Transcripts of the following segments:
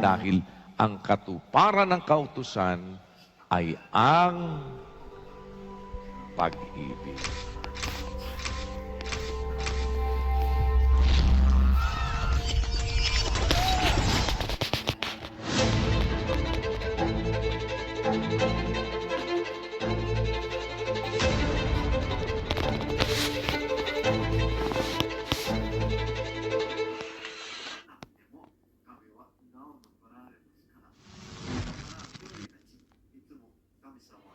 Dahil ang katuparan ng kautusan ay ang pag-ibig. পরিশ্রম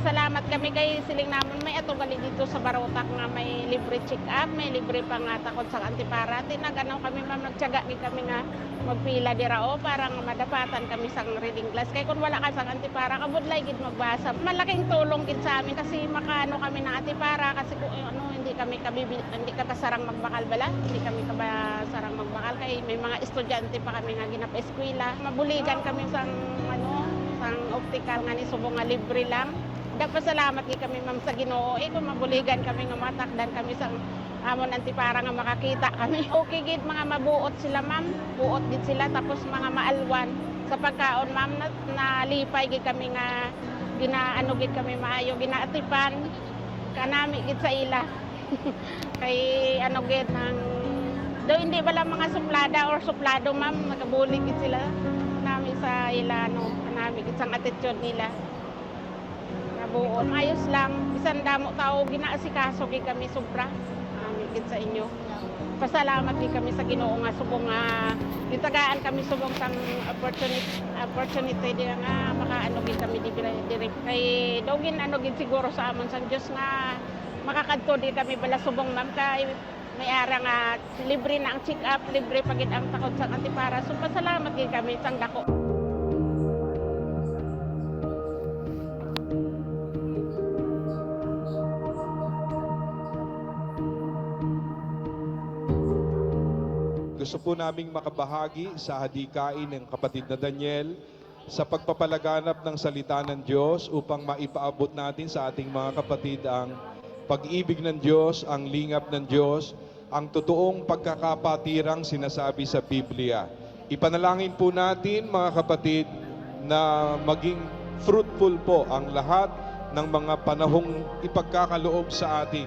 Pasalamat kami kay siling naman may atugali dito sa Barotak nga may libre check-up, may libre pang nga takot sa antipara. Tinaganaw kami ma'am, nagtyaga ni kami nga magpila di rao para nga madapatan kami sang reading class. Kaya kung wala ka sang antipara, kabudlay gid magbasa. Malaking tulong gid sa amin kasi makaano kami ng antipara kasi kung ano, hindi kami kabibil, hindi ka kasarang magbakal bala, hindi kami kabasarang magbakal kay may mga estudyante pa kami nga ginap eskwela. Mabuligan kami sang ano, sang optical nga ni subong nga libre lang. Nagpasalamat gi kami ma'am sa Ginoo. Eh kung mabuligan kami nga matakdan kami sa amon antipara nga makakita kami. Okay gid mga mabuot sila ma'am. Buot gid sila tapos mga maalwan sa pagkaon ma'am na, nalipay gid kami nga ginaano gid kami maayo ginaatipan kanami gid sa ila. Kay ano gid nang do hindi bala mga suplada or suplado ma'am nagabulig gid sila nami sa ila no kanami gid sang attitude nila nabuon. Ayos lang. Bisan damo tao ginaasikaso gi kami sobra. Amin gid sa inyo. Pasalamat gi kami sa Ginoo nga subong nga gitagaan kami subong sang opportunity opportunity di nga makaano gid kami di dire kay dogin ano gid siguro sa amon sang Dios nga makakadto di kami bala subong ma'am kay may ara nga libre na ang check up, libre pagit ang takot sa antipara. So pasalamat gid kami sang dako. Gusto po naming makabahagi sa hadikain ng kapatid na Daniel sa pagpapalaganap ng salita ng Diyos upang maipaabot natin sa ating mga kapatid ang pag-ibig ng Diyos, ang lingap ng Diyos, ang totoong pagkakapatirang sinasabi sa Biblia. Ipanalangin po natin mga kapatid na maging fruitful po ang lahat ng mga panahong ipagkakaloob sa atin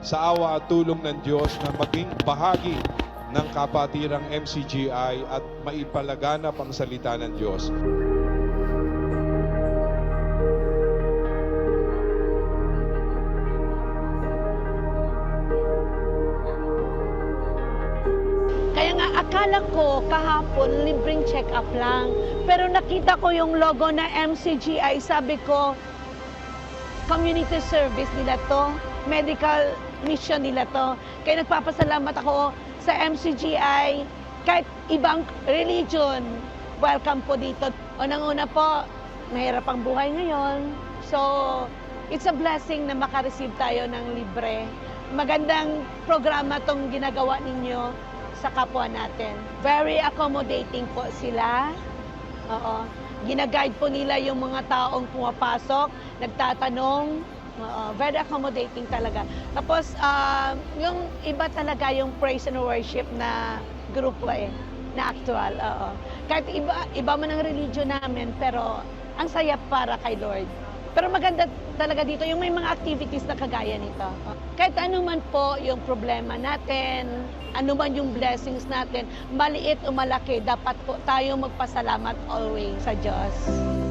sa awa at tulong ng Diyos na maging bahagi ng kapatirang MCGI at maipalaganap ang salita ng Diyos. Kaya nga akala ko kahapon libreng check-up lang. Pero nakita ko yung logo na MCGI, sabi ko, community service nila to, medical mission nila to. Kaya nagpapasalamat ako sa MCGI, kahit ibang religion, welcome po dito. Unang-una po, mahirap ang buhay ngayon. So, it's a blessing na makareceive tayo ng libre. Magandang programa tong ginagawa ninyo sa kapwa natin. Very accommodating po sila. Oo. Ginaguide po nila yung mga taong pumapasok, nagtatanong. Oo. Very accommodating talaga. Tapos, ah, yung iba talaga yung praise and worship na grupo eh, na actual. Oo. Kahit iba, iba man ang religion namin, pero ang saya para kay Lord. Pero maganda talaga dito yung may mga activities na kagaya nito. Kahit ano man po yung problema natin, ano man yung blessings natin, maliit o malaki, dapat po tayo magpasalamat always sa Diyos.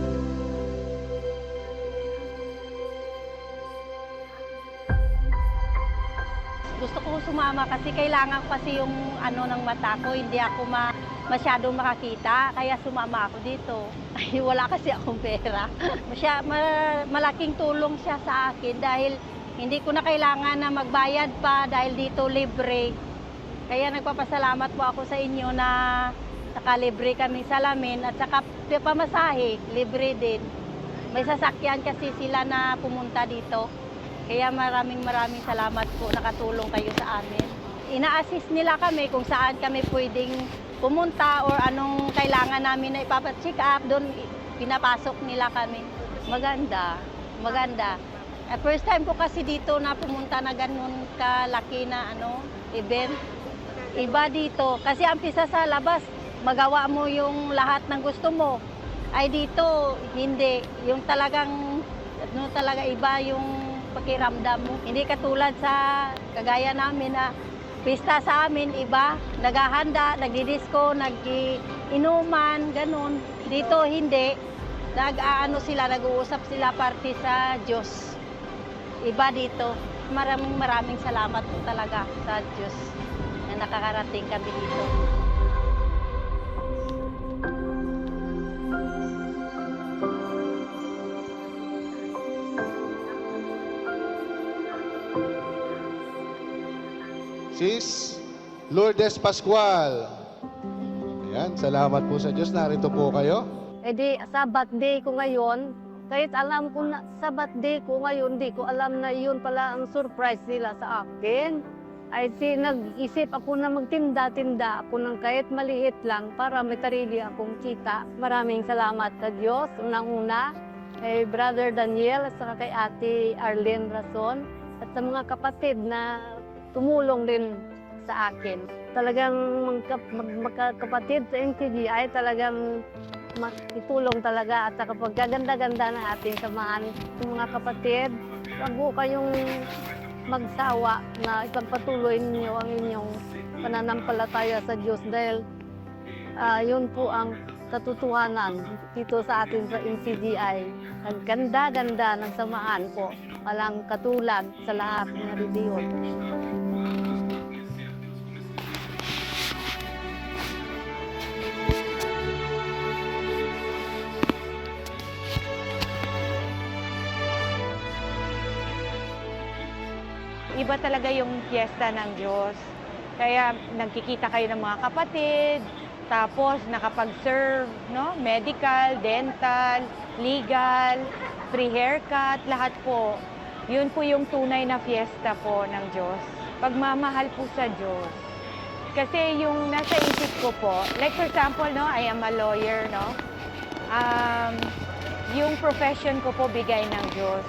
Gusto ko sumama kasi kailangan kasi yung ano ng mata ko, hindi ako ma masyadong makakita, kaya sumama ako dito. Ay, wala kasi akong pera. Masya, ma- malaking tulong siya sa akin dahil hindi ko na kailangan na magbayad pa dahil dito libre. Kaya nagpapasalamat po ako sa inyo na nakalibre kami salamin at saka pamasahe, libre din. May sasakyan kasi sila na pumunta dito. Kaya maraming maraming salamat po nakatulong kayo sa amin. Ina-assist nila kami kung saan kami pwedeng pumunta or anong kailangan namin na ipapacheck up. Doon pinapasok nila kami. Maganda, maganda. Eh, first time ko kasi dito na pumunta na ganun kalaki na ano, event. Iba dito. Kasi ang pisa sa labas, magawa mo yung lahat ng gusto mo. Ay dito, hindi. Yung talagang, ano talaga iba yung pakiramdam mo. Hindi katulad sa kagaya namin na pista sa amin, iba. Naghahanda, nagdi-disco, nag-inuman, ganun. Dito, hindi. Nag-ano sila, nag-uusap sila parte sa Diyos. Iba dito. Maraming maraming salamat po talaga sa Diyos na nakakarating kami dito. Sis Lourdes Pascual. Ayan, salamat po sa Diyos. Narito po kayo. Eh di, sa birthday ko ngayon, kahit alam ko na sa birthday ko ngayon, di ko alam na yun pala ang surprise nila sa akin. Ay si nag-isip ako na magtinda-tinda ako ng kahit maliit lang para may tarili akong kita. Maraming salamat sa Diyos. Unang-una, kay Brother Daniel at saka kay Ate Arlene Rason at sa mga kapatid na tumulong din sa akin. Talagang magka- mag- magkakapatid sa ay talagang makitulong talaga at saka pagkaganda-ganda ng ating samahan. Yung mga kapatid, wag kayong magsawa na ipagpatuloy ninyo ang inyong pananampalataya sa Diyos dahil ah, yun po ang katotohanan dito sa atin sa NCDI. Ang ganda-ganda ng samahan po. Walang katulad sa lahat ng reliyon. Iba talaga yung fiesta ng Diyos. Kaya nagkikita kayo ng mga kapatid, tapos nakapag-serve, no? Medical, dental, legal, free haircut, lahat po. Yun po yung tunay na fiesta po ng Diyos. Pagmamahal po sa Diyos. Kasi yung nasa isip ko po, like for example, no, I am a lawyer, no? Um, yung profession ko po bigay ng Diyos.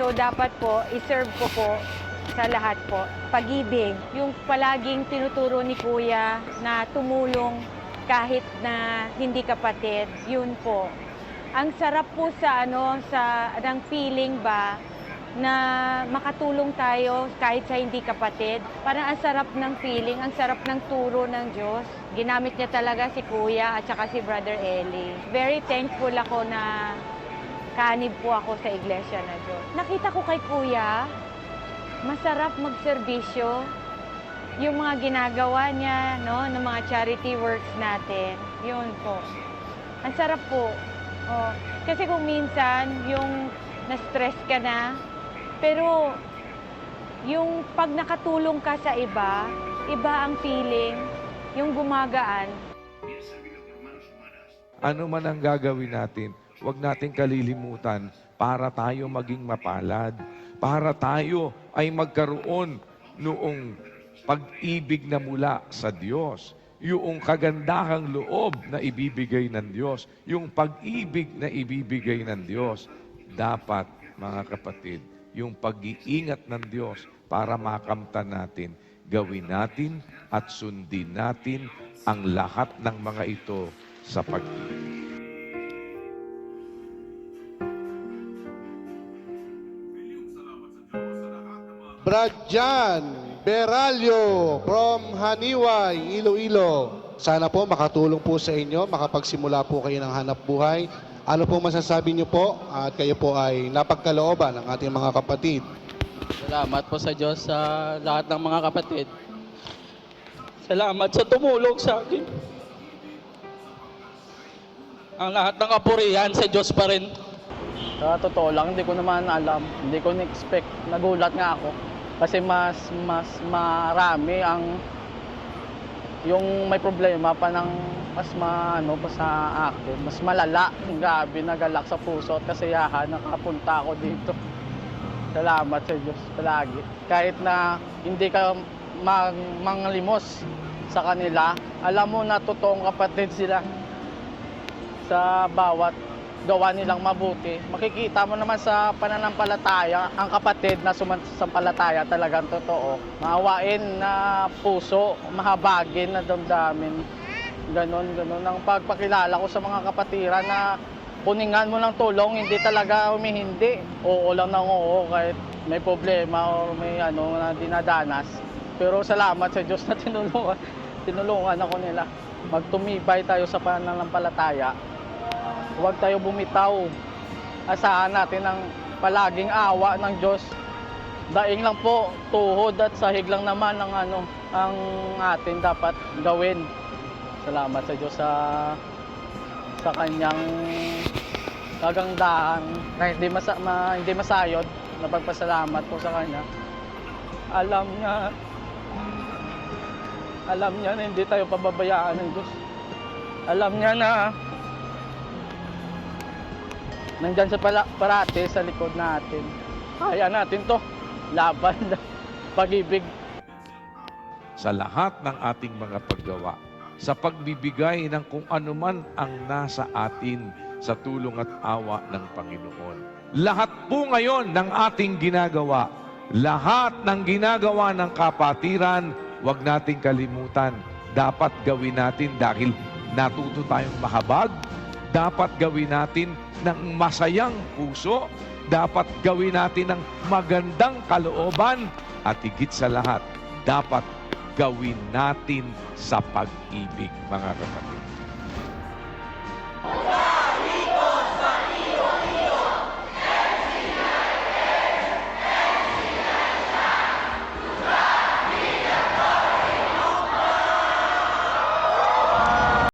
So dapat po, iserve ko po sa lahat po. Pag-ibig, yung palaging tinuturo ni Kuya na tumulong kahit na hindi kapatid, yun po. Ang sarap po sa ano sa ng feeling ba na makatulong tayo kahit sa hindi kapatid. Parang ang sarap ng feeling, ang sarap ng turo ng Diyos. Ginamit niya talaga si Kuya at saka si Brother Eli. Very thankful ako na kanib po ako sa iglesia na Diyos. Nakita ko kay Kuya, masarap magserbisyo. Yung mga ginagawa niya, no, ng mga charity works natin. Yun po. Ang sarap po. Oh, kasi kung minsan, yung na-stress ka na, pero yung pag nakatulong ka sa iba, iba ang feeling, yung gumagaan. Ano man ang gagawin natin, huwag nating kalilimutan para tayo maging mapalad. Para tayo ay magkaroon noong pag-ibig na mula sa Diyos. Yung kagandahang loob na ibibigay ng Diyos. Yung pag-ibig na ibibigay ng Diyos. Dapat, mga kapatid, yung pag-iingat ng Diyos para makamtan natin, gawin natin at sundin natin ang lahat ng mga ito sa pag-ibig. Brad Jan Beralio from Haniway, Iloilo. Sana po makatulong po sa inyo, makapagsimula po kayo ng hanap buhay. Ano po masasabi niyo po at kayo po ay napagkalooban ng ating mga kapatid. Salamat po sa Diyos sa lahat ng mga kapatid. Salamat sa tumulong sa akin. Ang lahat ng kapurihan sa Diyos pa rin. Sa totoo lang, hindi ko naman alam. Hindi ko na-expect. Nagulat nga ako. Kasi mas, mas marami ang yung may problema pa ng mas maano pa sa akin, mas malala. Grabe, nagalak sa puso at kasiyahan, nakapunta ako dito. Salamat sa Diyos palagi. Kahit na hindi ka mag manglimos sa kanila, alam mo na totoong kapatid sila sa bawat gawa nilang mabuti. Makikita mo naman sa pananampalataya, ang kapatid na sumasampalataya talagang totoo. Maawain na puso, mahabagin na damdamin. Ganon, ganon. Ang pagpakilala ko sa mga kapatiran na kuningan mo ng tulong, hindi talaga humihindi. Oo lang ng oo kahit may problema o may ano na dinadanas. Pero salamat sa Diyos na tinulungan, tinulungan ako nila. Magtumibay tayo sa pananampalataya. Huwag tayo bumitaw. Asahan natin ang palaging awa ng Diyos. Daing lang po, tuhod at sahig lang naman ang ano ang atin dapat gawin. Salamat sa Diyos sa sa kanyang kagandahan na hindi masa, ma, hindi masayod. Napagpasalamat po sa kanya. Alam niya alam niya na hindi tayo pababayaan ng Diyos. Alam niya na nandyan sa pala, parate sa likod natin. Kaya natin to. Laban, pag-ibig. sa lahat ng ating mga paggawa, sa pagbibigay ng kung anuman ang nasa atin sa tulong at awa ng Panginoon. Lahat po ngayon ng ating ginagawa, lahat ng ginagawa ng kapatiran, huwag nating kalimutan, dapat gawin natin dahil natuto tayong mahabag, dapat gawin natin ng masayang puso, dapat gawin natin ng magandang kalooban, at higit sa lahat, dapat gawin natin sa pag-ibig, mga kapatid.